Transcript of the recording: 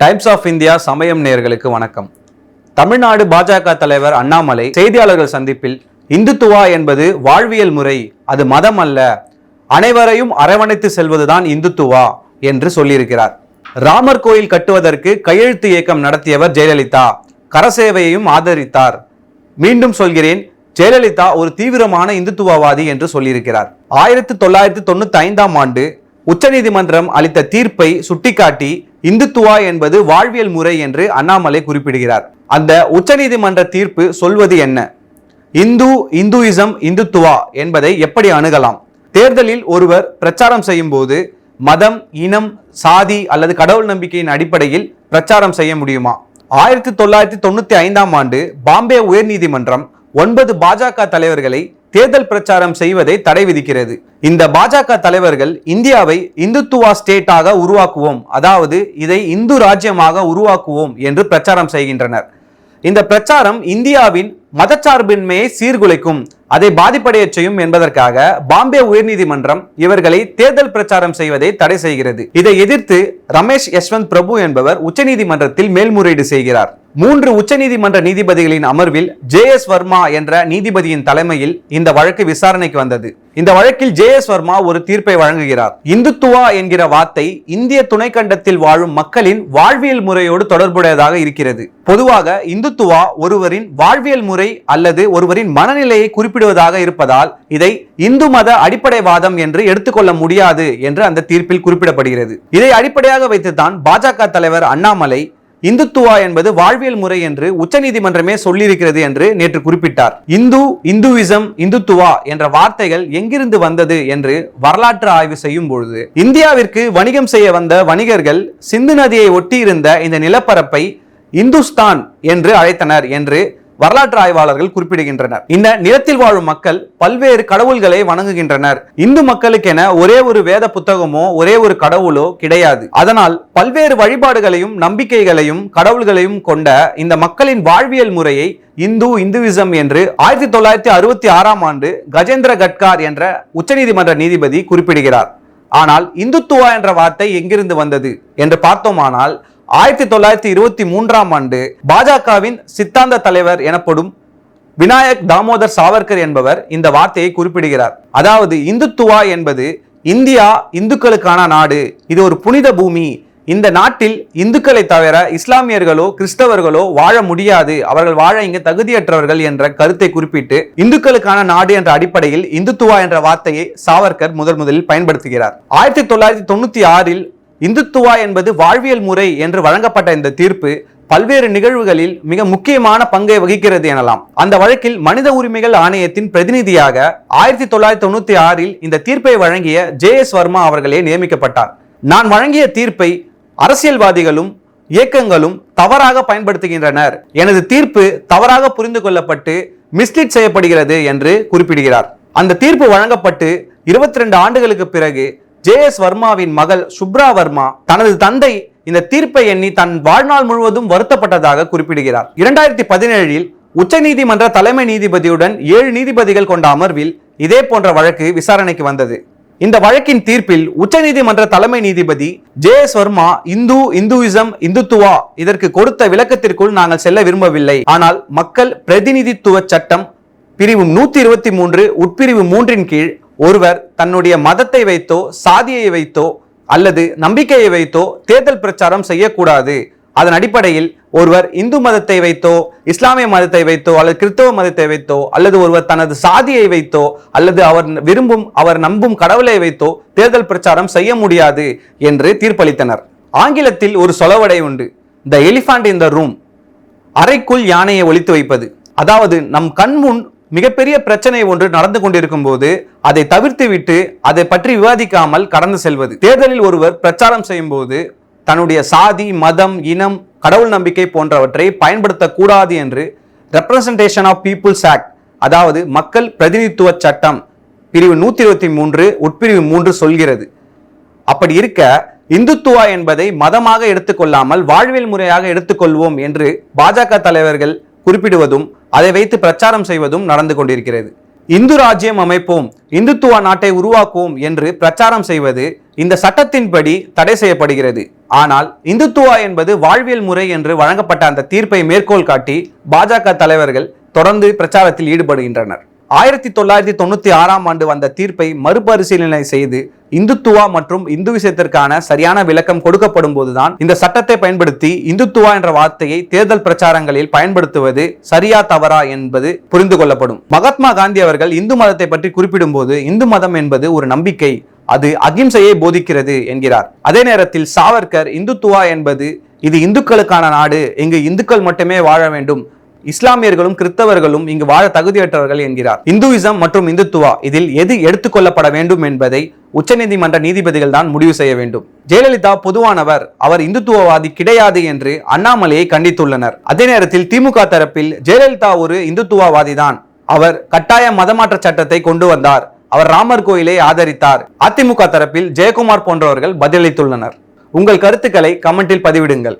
Times of India சமயம் நேயர்களுக்கு வணக்கம். தமிழ்நாடு பாஜக தலைவர் அண்ணாமலை செய்தியாளர்கள் சந்திப்பில் இந்துத்துவா என்பது வாழ்வியல் முறை அது மதம் அல்ல அனைவரையும் அரவணைத்து செல்வதுதான் இந்துத்துவா என்று சொல்லியிருக்கிறார். ராமர் கோயில் கட்டுவதற்கு கையெழுத்து இயக்கம் நடத்தியவர் ஜெயலலிதா கரசேவையையும் ஆதரித்தார். மீண்டும் சொல்கிறேன் ஜெயலலிதா ஒரு தீவிரமான இந்துத்துவவாதி என்று சொல்லியிருக்கிறார். ஆயிரத்தி தொள்ளாயிரத்தி தொண்ணூத்தி ஐந்தாம் ஆண்டு உச்சநீதிமன்றம் அளித்த தீர்ப்பை சுட்டிக்காட்டி இந்துத்துவா என்பது வாழ்வியல் முறை என்று அண்ணாமலை குறிப்பிடுகிறார். அந்த உச்சநீதிமன்ற தீர்ப்பு சொல்வது என்ன? இந்து இந்துயிசம் இந்துத்துவா என்பதை எப்படி அணுகலாம்? தேர்தலில் ஒருவர் பிரச்சாரம் செய்யும் போது மதம் இனம் சாதி அல்லது கடவுள் நம்பிக்கையின் அடிப்படையில் பிரச்சாரம் செய்ய முடியுமா? ஆயிரத்தி தொள்ளாயிரத்தி தொண்ணூத்தி ஐந்தாம் ஆண்டு பாம்பே உயர்நீதிமன்றம் ஒன்பது பாஜக தலைவர்களை தேர்தல் பிரச்சாரம் செய்வதை தடை விதிக்கிறது. இந்த பாஜக தலைவர்கள் இந்தியாவை இந்துத்துவா ஸ்டேட்டாக உருவாக்குவோம். அதாவது இதை இந்து ராஜ்யமாக உருவாக்குவோம் என்று பிரச்சாரம் செய்கின்றனர். இந்த பிரச்சாரம் இந்தியாவின் மதச்சார்பின்மையை சீர்குலைக்கும். அதை பாதிப்படையச் செய்யும் என்பதற்காக பாம்பே உயர்நீதிமன்றம் இவர்களை தேர்தல் பிரச்சாரம் செய்வதை தடை செய்கிறது. இதை எதிர்த்து ரமேஷ் யஷ்வந்த் பிரபு என்பவர் உச்சநீதிமன்றத்தில் மேல்முறையீடு செய்கிறார். மூன்று உச்சநீதிமன்ற நீதிபதிகளின் அமர்வில் ஜே எஸ் வர்மா என்ற நீதிபதியின் தலைமையில் இந்த வழக்கு விசாரணைக்கு வந்தது. இந்த வழக்கில் ஜே எஸ் வர்மா ஒரு தீர்ப்பை வழங்குகிறார். இந்துத்துவா என்கிற வார்த்தை இந்திய துணைக்கண்டத்தில் வாழும் மக்களின் வாழ்வியல் முறையோடு தொடர்புடையதாக இருக்கிறது. பொதுவாக இந்துத்துவா ஒருவரின் வாழ்வியல் முறை அல்லது ஒருவரின் மனநிலையை குறிப்பிடுவதாக இருப்பதால் இதை இந்து மத அடிப்படைவாதம் என்று எடுத்துக்கொள்ள முடியாது என்று அந்த தீர்ப்பில் குறிப்பிடப்படுகிறது. இதை அடிப்படையாக வைத்துதான் பாஜக தலைவர் அண்ணாமலை இந்துத்துவா என்பது வாழ்வியல் முறை என்று உச்சநீதிமன்றமே சொல்லியிருக்கிறது என்று நேற்று குறிப்பிட்டார். இந்து இந்துவிசம் இந்துத்துவா என்ற வார்த்தைகள் எங்கிருந்து வந்தது என்று வரலாற்று ஆய்வு செய்யும் பொழுது இந்தியாவிற்கு வணிகம் செய்ய வந்த வணிகர்கள் சிந்து நதியை ஒட்டியிருந்த இந்த நிலப்பரப்பை இந்துஸ்தான் என்று அழைத்தனர் என்று வரலாற்று ஆய்வாளர்கள் குறிப்பிடுகின்றனர். இந்த நிலத்தில் வாழும் மக்கள் பல்வேறு கடவுள்களை வணங்குகின்றனர். இந்து மக்களுக்கென ஒரே ஒரு வேத புத்தகமோ ஒரே ஒரு கடவுளோ கிடையாது. அதனால் பல்வேறு வழிபாடுகளையும் நம்பிக்கைகளையும் கடவுள்களையும் கொண்ட இந்த மக்களின் வாழ்வியல் முறையை இந்து இந்துவிசம் என்று ஆயிரத்தி தொள்ளாயிரத்தி அறுபத்தி ஆறாம் ஆண்டு கஜேந்திர கட்கார் என்ற உச்சநீதிமன்ற நீதிபதி குறிப்பிடுகிறார். ஆனால் இந்துத்துவா என்ற வார்த்தை எங்கிருந்து வந்தது என்று பார்த்தோமானால் ஆயிரத்தி தொள்ளாயிரத்தி இருபத்தி மூன்றாம் ஆண்டு பாஜகவின் சித்தாந்த தலைவர் எனப்படும் விநாயக் தாமோதர் சாவர்கர் என்பவர் இந்த வார்த்தையை குறிப்பிடுகிறார். அதாவது இந்துத்துவா என்பது இந்தியா இந்துக்களுக்கான நாடு. இது ஒரு புனித பூமி. இந்த நாட்டில் இந்துக்களை தவிர இஸ்லாமியர்களோ கிறிஸ்தவர்களோ வாழ முடியாது. அவர்கள் வாழ இங்கு தகுதியற்றவர்கள் என்ற கருத்தை குறிப்பிட்டு இந்துக்களுக்கான நாடு என்ற அடிப்படையில் இந்துத்துவா என்ற வார்த்தையை சாவர்கர் முதல் முதலில் பயன்படுத்துகிறார். ஆயிரத்தி தொள்ளாயிரத்தி தொண்ணூத்தி ஆறில் இந்துத்துவா என்பது வாழ்வியல் முறை என்று வழங்கப்பட்ட இந்த தீர்ப்பு பல்வேறு நிகழ்வுகளில் மிக முக்கியமான பங்கை வகிக்கிறது எனலாம். அந்த வழக்கில் மனித உரிமைகள் ஆணையத்தின் பிரதிநிதியாக ஆயிரத்தி தொள்ளாயிரத்தி தொண்ணூத்தி ஆறில் இந்த தீர்ப்பை வழங்கிய ஜே எஸ் வர்மா அவர்களே நியமிக்கப்பட்டார். நான் வழங்கிய தீர்ப்பை அரசியல்வாதிகளும் இயக்கங்களும் தவறாக பயன்படுத்துகின்றனர். எனது தீர்ப்பு தவறாக புரிந்து கொள்ளப்பட்டு மிஸ்லீட் செய்யப்படுகிறது என்று குறிப்பிடுகிறார். அந்த தீர்ப்பு வழங்கப்பட்டு இருபத்தி ரெண்டு ஆண்டுகளுக்கு பிறகு ஜே எஸ் வர்மாவின் மகள் சுப்ரா வர்மா தனது தந்தை இந்த தீர்ப்பை எண்ணி தன் வாழ்நாள் முழுவதும் வருத்தப்பட்டதாக குறிப்பிடுகிறார். இரண்டாயிரத்தி பதினேழில் உச்சநீதிமன்ற தலைமை நீதிபதியுடன் ஏழு நீதிபதிகள் கொண்ட அமர்வில் இதே போன்ற வழக்கு விசாரணைக்கு வந்தது. இந்த வழக்கின் தீர்ப்பில் உச்சநீதிமன்ற தலைமை நீதிபதி J S Varma Hindu Hinduism Hindutva இதற்கு கொடுத்த விளக்கத்திற்குள் நாங்கள் செல்ல விரும்பவில்லை. ஆனால் மக்கள் பிரதிநிதித்துவ சட்டம் பிரிவு நூத்தி இருபத்தி மூன்று உட்பிரிவு மூன்றின் கீழ் ஒருவர் தன்னுடைய மதத்தை வைத்தோ சாதியை வைத்தோ அல்லது நம்பிக்கையை வைத்தோ தேர்தல் பிரச்சாரம் செய்யக்கூடாது. அதன் அடிப்படையில் ஒருவர் இந்து மதத்தை வைத்தோ இஸ்லாமிய மதத்தை வைத்தோ அல்லது கிறிஸ்தவ மதத்தை வைத்தோ அல்லது ஒருவர் தனது சாதியை வைத்தோ அல்லது அவர் விரும்பும் அவர் நம்பும் கடவுளை வைத்தோ தேர்தல் பிரச்சாரம் செய்ய முடியாது என்று தீர்ப்பளித்தனர். ஆங்கிலத்தில் ஒரு சொலவடை உண்டு. த எலிஃபாண்ட் இன் த ரூம் அறைக்குள் யானையை ஒழித்து வைப்பது. அதாவது நம் கண் முன் மிகப்பெரிய பிரச்சனை ஒன்று நடந்து கொண்டிருக்கும் போது அதை தவிர்த்துவிட்டு அதை பற்றி விவாதிக்காமல் கடந்து செல்வது. தேர்தலில் ஒருவர் பிரச்சாரம் செய்யும் போது தன்னுடைய சாதி மதம் இனம் கடவுள் நம்பிக்கை போன்றவற்றை பயன்படுத்தக்கூடாது என்று ரெப்ரசன்டேஷன் ஆஃப் பீப்புள்ஸ் ஆக்ட் அதாவது மக்கள் பிரதிநிதித்துவ சட்டம் பிரிவு நூத்தி இருபத்தி மூன்று உட்பிரிவு மூன்று சொல்கிறது. அப்படி இருக்க இந்துத்துவா என்பதை மதமாக எடுத்துக்கொள்ளாமல் வாழ்வியல் முறையாக எடுத்துக்கொள்வோம் என்று பாஜக தலைவர்கள் குறிப்பிடுவதும் அதை வைத்து பிரச்சாரம் செய்வதும் நடந்து கொண்டிருக்கிறது. இந்து ராஜ்யம் அமைப்போம் இந்துத்துவா நாட்டை உருவாக்குவோம் என்று பிரச்சாரம் செய்வது இந்த சட்டத்தின்படி தடை செய்யப்படுகிறது. ஆனால் இந்துத்துவா என்பது வாழ்வியல் முறை என்று வழங்கப்பட்ட அந்த தீர்ப்பை மேற்கோள் காட்டி பாஜக தலைவர்கள் தொடர்ந்து பிரச்சாரத்தில் ஈடுபடுகின்றனர். ஆயிரத்தி தொள்ளாயிரத்தி தொண்ணூத்தி ஆறாம் ஆண்டு வந்த தீர்ப்பை மறுபரிசீலனை செய்து இந்துத்துவா மற்றும் இந்துவிசத்திற்கான சரியான விளக்கம் கொடுக்கப்படும் போதுதான் இந்த சட்டத்தை பயன்படுத்தி இந்துத்துவா என்ற வார்த்தையை தேர்தல் பிரச்சாரங்களில் பயன்படுத்துவது சரியா தவறா என்பது புரிந்து கொள்ளப்படும். மகாத்மா காந்தி அவர்கள் இந்து மதத்தை பற்றி குறிப்பிடும் போது இந்து மதம் என்பது ஒரு நம்பிக்கை அது அகிம்சையை போதிக்கிறது என்கிறார். அதே நேரத்தில் சாவர்கர் இந்துத்துவா என்பது இது இந்துக்களுக்கான நாடு இங்கு இந்துக்கள் மட்டுமே வாழ வேண்டும் இஸ்லாமியர்களும் கிறிஸ்தவர்களும் இங்கு வாழ தகுதியற்றவர்கள் என்கிறார். இந்துவிசம் மற்றும் இந்துத்துவா இதில் எது எடுத்துக்கொள்ளப்பட வேண்டும் என்பதை உச்சநீதிமன்ற நீதிபதிகள் தான் முடிவு செய்ய வேண்டும். ஜெயலலிதா பொதுவானவர் அவர் இந்துத்துவவாதி கிடையாது என்று அண்ணாமலையை கண்டித்துள்ளனர். அதே நேரத்தில் திமுக தரப்பில் ஜெயலலிதா ஒரு இந்துத்துவவாதி தான் அவர் கட்டாய மதமாற்ற சட்டத்தை கொண்டு வந்தார். அவர் ராமர் கோயிலை ஆதரித்தார். அதிமுக தரப்பில் ஜெயக்குமார் போன்றவர்கள் பதிலளித்துள்ளனர். உங்கள் கருத்துக்களை கமெண்டில் பதிவிடுங்கள்.